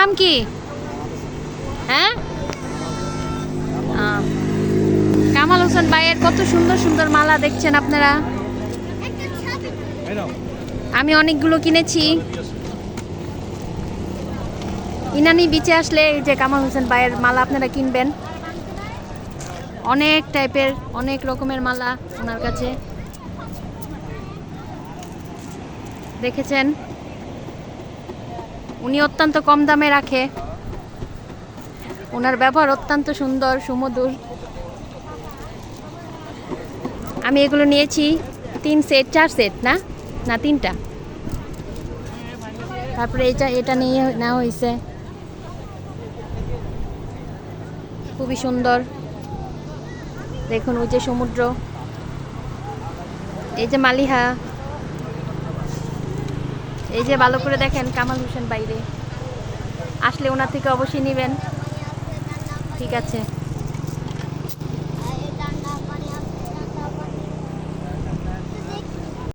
নাম কি? হ্যাঁ? কামাল হোসেন ভাইয়ের কত সুন্দর সুন্দর মালা দেখছেন আপনারা। আমি অনেকগুলো কিনেছি। ইনানি বিচে আসলে এই যে কামাল হোসেন ভাইয়ের মালা আপনারা কিনবেন। অনেক টাইপের, অনেক রকমের মালা ওনার কাছে। দেখেছেন? উনি অত্যন্ত কম দামে রাখে। ওনার ব্যবহার অত্যন্ত সুন্দর, সুমধুর। আমি এগুলো নিয়েছি, তিন সেট, চার সেট, না? না, তিনটা। তারপরে এটা এটা নিয়ে নেওয়া হয়েছে। খুবই সুন্দর। দেখুন ওই যে সমুদ্র। এই যে মালিহা। এই যে ভালো করে দেখেন কামাল হোসেন বাইরে। আসলে ওনার থেকে অবশ্যই নেবেন। ঠিক আছে।